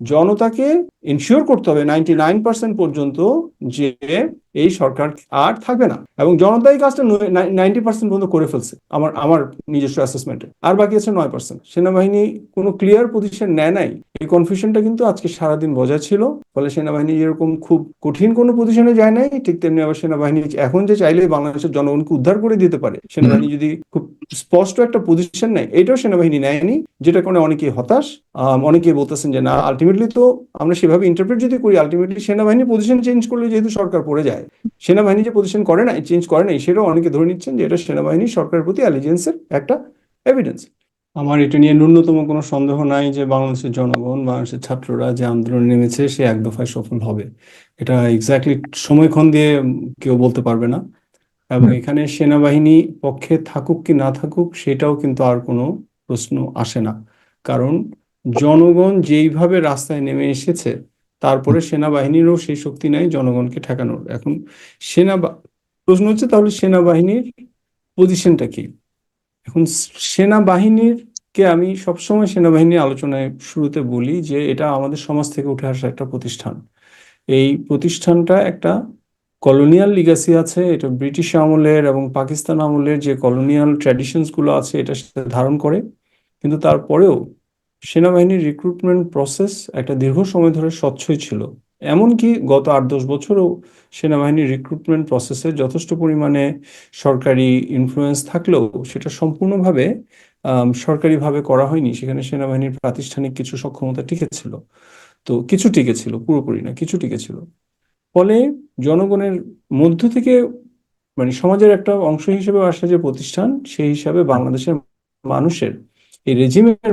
জনতাকে ইনশিওর করতে হবে নাইনটি নাইন পার্সেন্ট পর্যন্ত যে এই সরকার আর থাকবে না। এবং জনতা এই কাজটা নাইনটি পার্সেন্ট পর্যন্ত করে ফেলছে আমার আমার নিজস্ব অ্যাসেসমেন্টে আর বাকি আছে নয় পার্সেন্ট সেনাবাহিনী কোনো ক্লিয়ার পজিশন নেয় নাই। এই কনফিউশনটা কিন্তু আজকে সারাদিন বজায় ছিল। ফলে সেনাবাহিনী যেরকম খুব কঠিন কোনো পজিশনে যায় নাই। ঠিক তেমনি আবার সেনাবাহিনী এখন যে চাইলে বাংলাদেশের জনগণকে উদ্ধার করে দিতে পারে। সেনাবাহিনী যদি খুব স্পষ্ট একটা পজিশন নেয় এটাও সেনাবাহিনী নেয়নি। যেটা কারণে অনেকে হতাশ। অনেকে বলতেছেন যে না আলটিমেটলি তো আমরা সেভাবে ইন্টারপ্রেট যদি করি আলটিমেটলি সেনাবাহিনী পজিশন চেঞ্জ করলে যেহেতু সরকার পড়ে যায় সেনাবাহিনী যে পজিশন করে নাই চেঞ্জ করে নাই সেটাও অনেকে ধরে নিচ্ছেন যে এটা সেনাবাহিনী সরকারের প্রতি অ্যালিজেন্সের একটা এভিডেন্স আমার এটা নিয়ে ন্যূনতম কোনো সন্দেহ নাই যে বাংলাদেশের জনগণ বাংলাদেশের ছাত্ররা যে আন্দোলনে নেমেছে সে এক দফায় সফল হবে। এটা এক্স্যাক্টলি সময়ক্ষণ দিয়ে কেউ বলতে পারবে না। এবং এখানে সেনাবাহিনী পক্ষে থাকুক কি না থাকুক সেটাও কিন্তু আর কোনো প্রশ্ন আসে না। কারণ জনগণ যেইভাবে রাস্তায় নেমে এসেছে, তারপরে সেনাবাহিনীরও সেই শক্তি নাই জনগণকে ঠেকানোর। এখন সেনা প্রশ্ন হচ্ছে তাহলে সেনাবাহিনীর পজিশনটা কি? এখন সেনাবাহিনীর কে আমি সবসময় সেনাবাহিনী আলোচনায় শুরুতে বলি যে এটা আমাদের সমাজ থেকে উঠে আসা একটা প্রতিষ্ঠান। এই প্রতিষ্ঠানটা একটা কলোনিয়াল লিগাসি আছে, এটা ব্রিটিশ আমলের এবং পাকিস্তান আমলের যে কলোনিয়াল ট্র্যাডিশনসগুলো আছে, এটা ধারণ করে। কিন্তু তারপরেও সেনাবাহিনীর রিক্রুটমেন্ট প্রসেস একটা দীর্ঘ সময় ধরে স্বচ্ছই ছিল। এমনকি গত আট দশ বছরও সেনাবাহিনীর রিক্রুটমেন্ট প্রসেসে যথেষ্ট পরিমাণে সরকারি ইনফ্লুয়েন্স থাকলেও সেটা সম্পূর্ণভাবে সরকারিভাবে করা হয়নি। সেখানে সেনাবাহিনীর প্রাতিষ্ঠানিক কিছু সক্ষমতা টিকে ছিল তো কিছু টিকে ছিল পুরোপুরি না, কিছু টিকে ছিল ফলে জনগণের মধ্য থেকে মানে সমাজের একটা অংশ হিসেবে আসা যে প্রতিষ্ঠান, সেই হিসাবে বাংলাদেশের মানুষের এই রেজিমের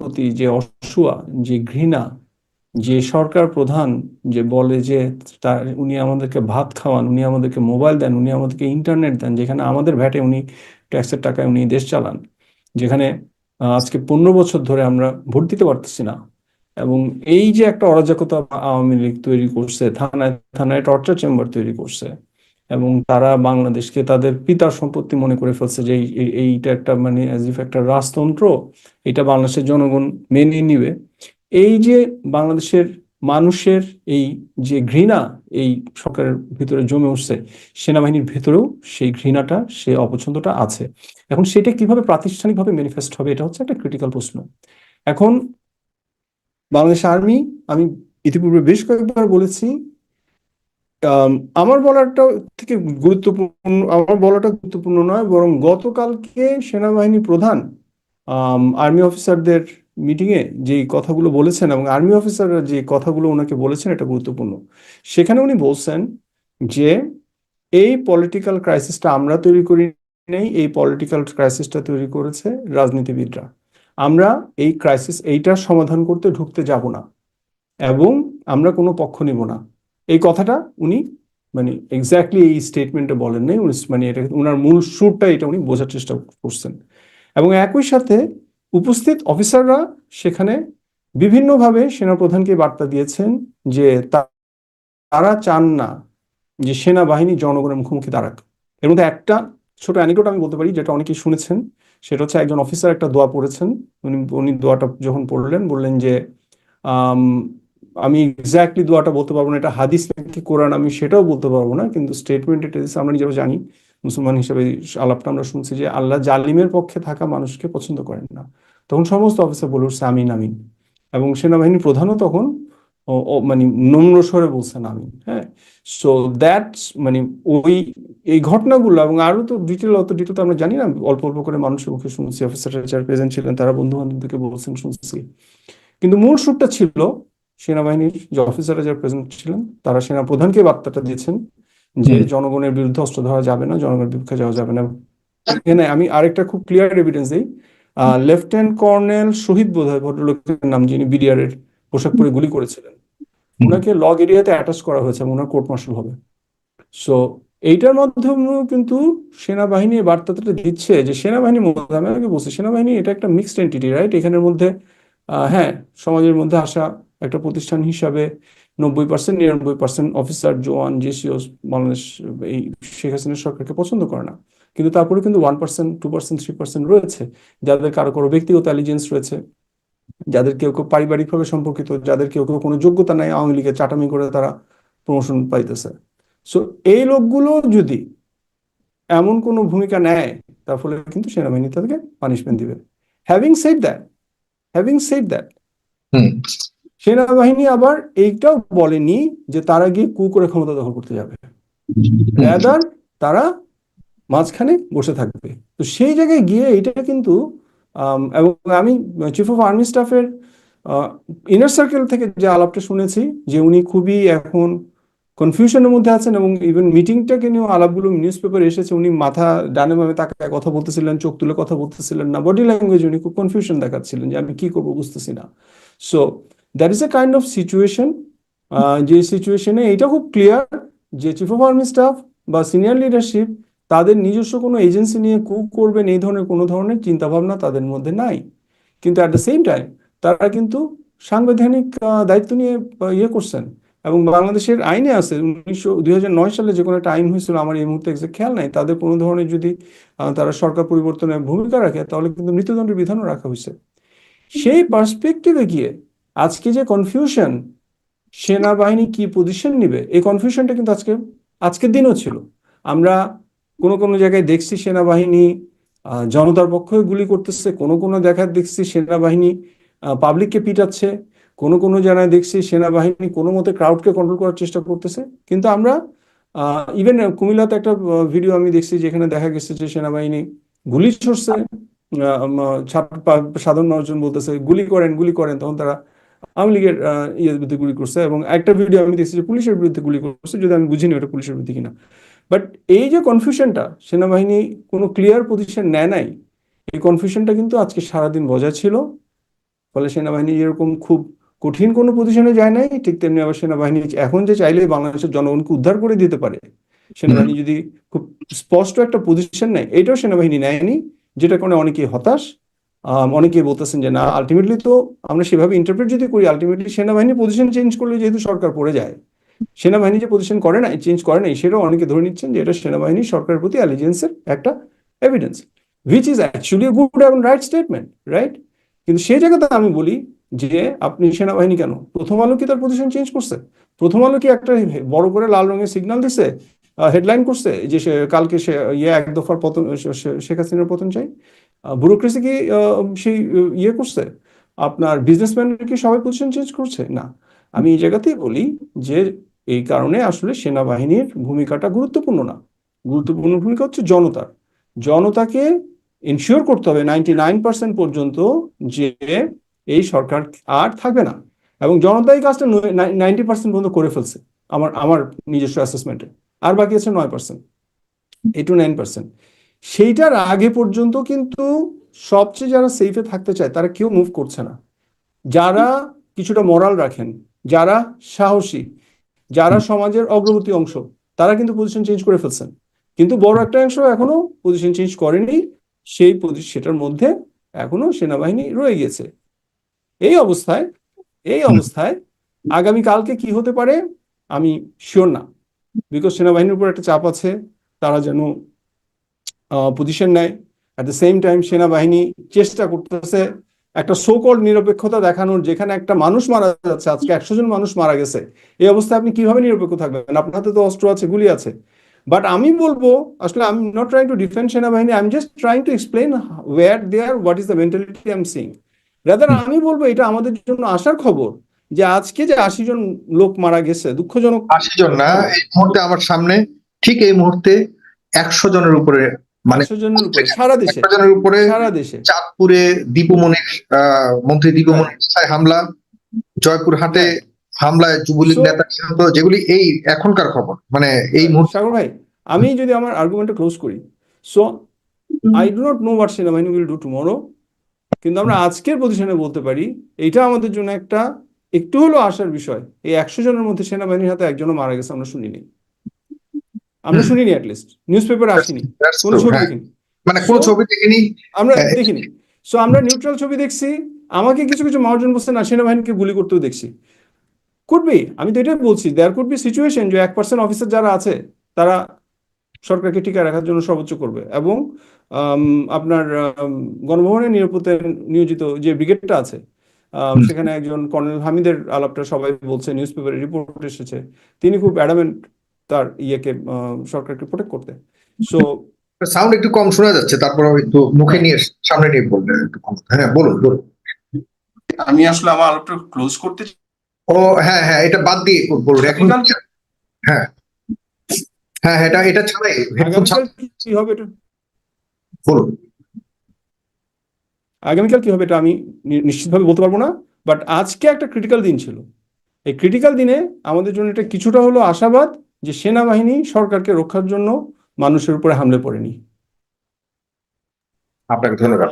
প্রতি যে অসুয়া, যে ঘৃণা, যে সরকার প্রধান যে বলে যে তার, উনি আমাদেরকে ভাত খাওয়ান, উনি আমাদেরকে মোবাইল দেন, উনি আমাদেরকে ইন্টারনেট দেন, যেখানে আমাদের ভ্যাটে উনি ট্যাক্সের টাকায় উনি দেশ চালান, যেখানে আজকে পনেরো বছর ধরে আমরা ভোট দিতে পারতেছি না। এবং এই যে একটা অরাজকতা আওয়ামী লীগ তৈরি করছে, থানায় থানায় টর্চার চেম্বার তৈরি করছে এবং তারা বাংলাদেশকে তাদের পিতার সম্পত্তি মনে করে ফেলছে যে এইটা একটা মানে অ্যাজ ইফ একটা রাজতন্ত্র, এটা বাংলাদেশের জনগণ মেনে নিবে। এই যে বাংলাদেশের মানুষের এই যে ঘৃণা এই সরকারের ভিতরে জমে উঠছে, সেনাবাহিনীর ভেতরেও সেই ঘৃণাটা, সে অপছন্দটা আছে। এখন সেটা কীভাবে প্রাতিষ্ঠানিকভাবে ম্যানিফেস্ট হবে, এটা হচ্ছে একটা ক্রিটিক্যাল প্রশ্ন। এখন বাংলাদেশ আর্মি আমি ইতিপূর্বে বেশ কয়েকবার বলেছি আমার বলাটা থেকে গুরুত্বপূর্ণ, আমার বলাটা গুরুত্বপূর্ণ নয়, বরং গতকালকে সেনাবাহিনী প্রধান আর্মি অফিসারদের মিটিংয়ে যে কথাগুলো বলেছেন এবং আর্মি অফিসাররা যে কথাগুলো ওনাকে বলেছেন এটা গুরুত্বপূর্ণ। সেখানে উনি বলছেন যে, এই পলিটিক্যাল ক্রাইসিসটা আমরা তৈরি করি নেই, এই পলিটিক্যাল ক্রাইসিসটা তৈরি করেছে রাজনীতিবিদরা। আমরা এই ক্রাইসিস এইটার সমাধান করতে ঢুকতে যাব না এবং আমরা কোনো পক্ষ নিব না। এই কথাটা উনি মানে এক্স্যাক্টলি এই স্টেটমেন্টে বলেন নাই। উনি মানে এটা ওনার মূল সুরটা এটা উনি বোঝার চেষ্টা করছেন। এবং একই সাথে উপস্থিত অফিসাররা সেখানে বিভিন্নভাবে সেনাপ্রধানকে বার্তা দিয়েছেন যে তারা চান না যে সেনাবাহিনী জনগণের মুখোমুখি দাঁড়াক। এর মধ্যে একটা ছোট অ্যানিকোট আমি বলতে পারি, যেটা অনেকেই শুনেছেন। সেটা হচ্ছে একজন অফিসার একটা দোয়া পড়েছেন। উনি উনি দোয়াটা যখন পড়লেন, বললেন যে আমি এক্স্যাক্টলি দোয়াটা বলতে পারব না, এটা হাদিস নাকি কোরআন আমি সেটাও বলতে পারব না, কিন্তু স্টেটমেন্ট এটা আমরা নিজেরা জানি, মুসলমান হিসেবে আলাপটা আমরা শুনছি যে আল্লাহ জালিমের পক্ষে থাকা মানুষকে পছন্দ করেন না। তখন সমস্ত অফিসার বলে উঠছে আমিন। আমিন এবং সেনাবাহিনীর প্রধানও তখন মানে নম্র স্বরে বলছেন, আমিন। হ্যাঁ? সো দ্যাট মানে ওই, এই ঘটনাগুলো এবং আরও তো ডিটেল অত ডিটেল তো আমরা জানি না, অল্প অল্প করে মানুষের মুখে শুনছি অফিসার যারা প্রেজেন্ট ছিলেন, তারা বন্ধু বান্ধবদেরকে বলছেন, শুনছি। কিন্তু মূল সুরটা ছিল সেনাবাহিনীর যে অফিসাররা যারা প্রেজেন্ট ছিলেন তারা সেনা প্রধানকে বার্তাটা দিয়েছেন যে জনগণের বিরুদ্ধে অস্ত্র ধরা যাবে না জনগণের বিপক্ষে যাওয়া যাবে না। এখানে আমি আরেকটা খুব ক্লিয়ার এভিডেন্স দিই। লেফটেন্যান্ট কর্নেল শহীদ বোধ হয় ভদ্রলোকের নাম যিনি বিডিআর এর পোশাক পরে গুলি করেছিলেন ওনাকে লগ এরিয়াতে অ্যাটাচ করা হয়েছে এবং ওনার কোর্ট মার্শাল হবে। সো এইটার মাধ্যমেও কিন্তু সেনাবাহিনী বার্তাটা দিচ্ছে যে সেনাবাহিনী আমি আগে বলছি সেনাবাহিনী এটা একটা মিক্সড এন্টিটি রাইট এখানের মধ্যে হ্যাঁ সমাজের মধ্যে আসা একটা প্রতিষ্ঠান হিসাবে নব্বই পার্সেন্ট নিরানব্বই percent officer jawan JCO Bangladesh, এই শেখ হাসিনা সরকারকে পছন্দ করে না। কিন্তু তারপরে কিন্তু one percent two percent three percent রয়েছে। যাদের কারও কারও ব্যক্তিগত অ্যালিজেন্স রয়েছে, যাদের কেউ কেউ পারিবারিকভাবে সম্পর্কিত, যাদের কেউ কেউ কোনো যোগ্যতা নাই, আওয়ামী লীগের চাটামি করে তারা প্রমোশন পাইতেছে। সো এই লোকগুলো যদি এমন কোনো ভূমিকা নেয়, তার ফলে কিন্তু সেনাবাহিনী তাদেরকে পানিশমেন্ট দিবে। Having said that having said that সেনাবাহিনী আবার এইটাও বলেনি যে তারা গিয়ে কু করে ক্ষমতা দখল করতে যাবে। তারা মাঝখানে বসে থাকবে। তো সেই জায়গায় গিয়ে এটা কিন্তু এবং আমি চিফ অফ আর্মি স্টাফের ইনার সার্কেল থেকে যে আলাপটা শুনেছি যে উনি খুবই এখন কনফিউশনের মধ্যে আছেন এবং ইভেন মিটিংটাকে নিয়েও আলাপগুলো নিউজ পেপারে এসেছে, উনি মাথা ডানে বামে তাকায় কথা বলতেছিলেন, চোখ তুলে কথা বলতেছিলেন না বডি ল্যাঙ্গুয়েজ উনি খুব কনফিউশন দেখাচ্ছিলেন যে আমি কি করব বুঝতেছি না। So that is a kind of situation যে সিচুয়েশনে এটা খুব ক্লিয়ার যে চিফ অফ আর্মি স্টাফ বা সিনিয়র লিডারশিপ তাদের নিজস্ব কোনো এজেন্সি নিয়ে কু করবেন, এই ধরনের কোনো ধরনের চিন্তাভাবনা তাদের মধ্যে নাই। কিন্তু অ্যাট দ্য সেম টাইম তারা কিন্তু সাংবিধানিক দায়িত্ব নিয়ে ইয়ে করছেন এবং বাংলাদেশের আইনে আছে। উনিশশো, দুই সালে যে কোনো একটা আইন হয়েছিল, আমার এই মুহূর্তে exact খেয়াল নাই। তাদের কোনো ধরনের যদি তারা সরকার পরিবর্তনের ভূমিকা রাখে তাহলে কিন্তু মৃত্যুদণ্ডের বিধানও রাখা হয়েছে। সেই পার্সপেক্টিভে গিয়ে আজকে যে কনফিউশন সেনাবাহিনী কি পজিশন নিবে? এই কনফিউশনটা কিন্তু আজকে, আজকের দিনও ছিল। আমরা কোনো কোনো জায়গায় দেখছি সেনাবাহিনী জনতার পক্ষে গুলি করতেছে, কোনো কোনো জায়গায় দেখছি সেনাবাহিনী পাবলিককে পিটাচ্ছে, কোনো কোনো জায়গায় দেখছি সেনাবাহিনী কোনো মতে ক্রাউডকে কন্ট্রোল করার চেষ্টা করতেছে। কিন্তু আমরা ইভেন কুমিল্লাতে একটা ভিডিও আমি দেখছি যেখানে দেখা গেছে যে সেনাবাহিনী গুলি ছুড়ছে সাধারণ মানুষজন বলতেছে, গুলি করেন গুলি করেন। তখন তারা আওয়ামী লীগের ইয়ের বিরুদ্ধে গুলি করছে এবং একটা ভিডিও আমি দেখছি যে পুলিশের বিরুদ্ধে গুলি করছে, যদি আমি বুঝিনি ওটা পুলিশের বিরুদ্ধে কিনা। বাট এই যে কনফিউশনটা সেনাবাহিনী কোনো ক্লিয়ার পজিশন নেয় নাই, এই কনফিউশনটা কিন্তু আজকে সারাদিন বজায় ছিল। ফলে সেনাবাহিনী এরকম খুব কঠিন কোনো পজিশনে যায় নাই, ঠিক তেমনি আবার সেনাবাহিনী এখন যে চাইলে বাংলাদেশের জনগণকে উদ্ধার করে দিতে পারে। সেনাবাহিনী যদি খুব স্পষ্ট একটা পজিশন নেয়, এটাও সেনাবাহিনী নেয়নি, যেটা কারণে অনেকেই হতাশ। অনেকেই বলতেছেন যে, না আলটিমেটলি তো আমরা সেভাবে ইন্টারপ্রেট যদি করি আলটিমেটলি সেনাবাহিনী পজিশন চেঞ্জ করলে যেহেতু সরকার পড়ে যায়, সেনাবাহিনী যে পজিশন করে নাই চেঞ্জ করে নাই, সেটাও অনেকে ধরে নিচ্ছেন যে, এটা সেনাবাহিনী সরকারের প্রতি অ্যালিজেন্সের একটা evidence which is actually good এবং রাইট স্টেটমেন্ট রাইট কিন্তু সেই জায়গাতে আমি বলি যে, আপনি সেনাবাহিনী কেন? প্রথম আলো কি তার পজিশন চেঞ্জ করছে? প্রথম আলো কি একটা বড় করে লাল রঙের সিগন্যাল দিছে হেডলাইন করছে, যে সে, কালকে সে ইয়ে এক দফার পতন শেখ হাসিনার পতন চাই? ব্যুরোক্রেসি কি সেই ইয়ে করছে? আপনার বিজনেসম্যান কি সবাই পজিশন চেঞ্জ করছে? না। আমি এই জায়গাতেই বলি যে, এই কারণে আসলে সেনাবাহিনীর ভূমিকাটা গুরুত্বপূর্ণ না। গুরুত্বপূর্ণ ভূমিকা হচ্ছে জনতার। জনতাকে ইনশিওর করতে হবে নাইনটি নাইন পার্সেন্ট পর্যন্ত যে এই সরকার আর থাকবে না। এবং জনতা এই কাজটা নাইনটি পার্সেন্ট পর্যন্ত করে ফেলছে, আমার আমার নিজস্ব অ্যাসেসমেন্টে আর বাকি আছে নয় percent eight to nine percent সেইটার আগে পর্যন্ত কিন্তু সবচেয়ে যারা সেফে থাকতে চায় তারা কেউ মুভ করছে না। যারা কিছুটা মরাল রাখেন যারা সাহসী যারা সমাজের অগ্রগতি অংশ তারা কিন্তু পজিশন চেঞ্জ করে ফেলছেন। কিন্তু বড় একটা অংশ এখনও পজিশন চেঞ্জ করেনি সেই সেটার মধ্যে এখনও সেনাবাহিনী রয়ে গেছে। এই অবস্থায় এই অবস্থায় আগামী কালকে কি হতে পারে আমি শিওর না। বিকজ সেনাবাহিনীর উপর একটা চাপ আছে তারা যেন পজিশন নেয়। অ্যাট দ্য সেম টাইম সেনাবাহিনী চেষ্টা করতেছে একটা সোকল নিরপেক্ষতা দেখানোর, যেখানে একটা মানুষ মারা যাচ্ছে, আজকে একশো জন মানুষ মারা গেছে। এই অবস্থায় আপনি কীভাবে নিরপেক্ষ থাকবেন? আপনার হাতে তো অস্ত্র আছে, গুলি আছে। বাট আমি বলব, আসলে I am not trying to defend সেনাবাহিনী I am just trying to explain where they are what is the mentality I am saying rather আমি বলব, এটা আমাদের জন্য আসার খবর যে আজকে যে আশি জন লোক মারা গেছে, দুঃখজনক আশি জন না, এই মুহূর্তে আমার সামনে, ঠিক এই মুহূর্তে একশো জনের উপরে মানে সারা দেশে জনের উপরে সারা দেশে। চাঁদপুরে দীপুমনির মন্ত্রী দীপুমনির বাসায় হামলা জয়পুরহাটে হামলায় যুবলীগ নেতা নিহত যেগুলি এই এখনকার খবর মানে এই মুহূর্তে। সাগর ভাই আমি যদি আমার আর্গুমেন্টটা ক্লোজ করি so I do not know what সেনাবাহিনী উইল ডু টুমরো কিন্তু আমরা আজকের পজিশনে বলতে পারি এটা আমাদের জন্য একটা একটু হলেও আসার বিষয় এই একশো জনের মধ্যে সেনাবাহিনীর হাতে একজনও মারা গেছে আমরা শুনিনি। আমরা। শুনিনি অ্যাটলিস্ট নিউজ পেপার আসেনি কোনো ছবি হ্যাঁ। দেখিনি মানে কোন ছবি দেখিনি আমরা হ্যাঁ। দেখিনি সো আমরা নিউট্রাল ছবি দেখছি আমাকে কিছু কিছু মহাজন বলছে না সেনাবাহিনীকে গুলি করতেও দেখছি কুড বি আমি তো এটাই বলছি দেয়ার কুড বি সিচুয়েশন যে এক পার্সেন্ট অফিসার যারা আছে তারা সরকারকে টিকা রাখার জন্য সর্বোচ্চ করবে এবং আপনার গণভবনের নিরাপত্তায় নিয়োজিত যে ব্রিগেডটা আছে সেখানে একজন কর্নেল হামিদের আলাপটা সবাই বলছে নিউজ পেপারে রিপোর্ট এসেছে তিনি খুব অ্যাডামেন্ট তার ইয়েকে সরকারকে প্রোটেক্ট করতে। সো সাউন্ড একটু কম শোনা যাচ্ছে তারপর একটু মুখে নিয়ে সামনে নিয়ে বলবেন একটু কম। হ্যাঁ বলুন বলুন। আমি আসলে আমার আলাপটা ক্লোজ করতে ও হ্যাঁ হ্যাঁ এটা বাদ দিয়ে বলুন এখন হ্যাঁ। হ্যাঁ এটা এটা ছাড়াই কি হবে এটা? বলুন। আগামীকাল কি হবে এটা আমি নিশ্চিতভাবে বলতে পারব না বাট আজকে একটা ক্রিটিক্যাল দিন ছিল। এই ক্রিটিক্যাল দিনে আমাদের জন্য এটা কিছুটা হলো আশাবাদ যে সেনাবাহিনী সরকারকে রক্ষার জন্য মানুষের উপরে হামলে পড়েনি। আপনাকে ধন্যবাদ।